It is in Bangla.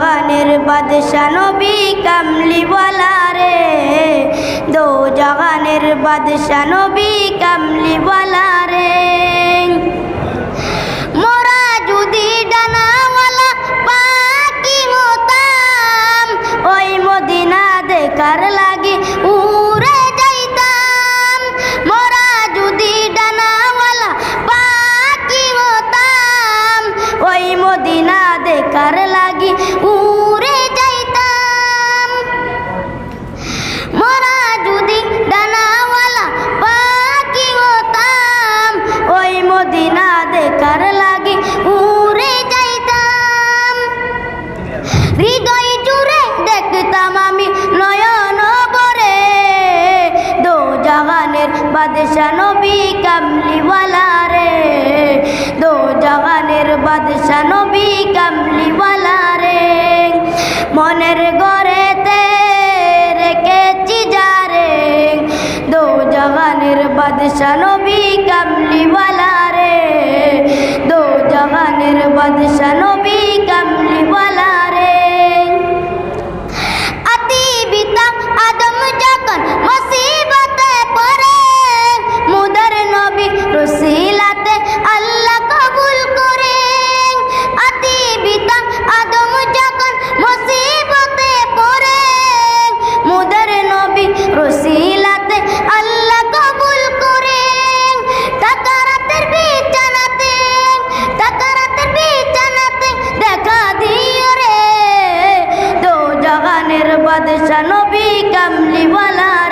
জহানের বাদশা নবী কামলিওয়ালা রে। দো জহানের বাদশা নবী কামলিওয়ালা রে। মোরা বাদশা নবী কামলিওয়ালা রে। দো জাগানের বাদশা নবী কামলিওয়ালা রে। মনের গড়েতে রেখেছি যারে দো জাগানের বাদশা নবী কামলিওয়ালা জাগানের বাদশা নবী কামলিওয়ালা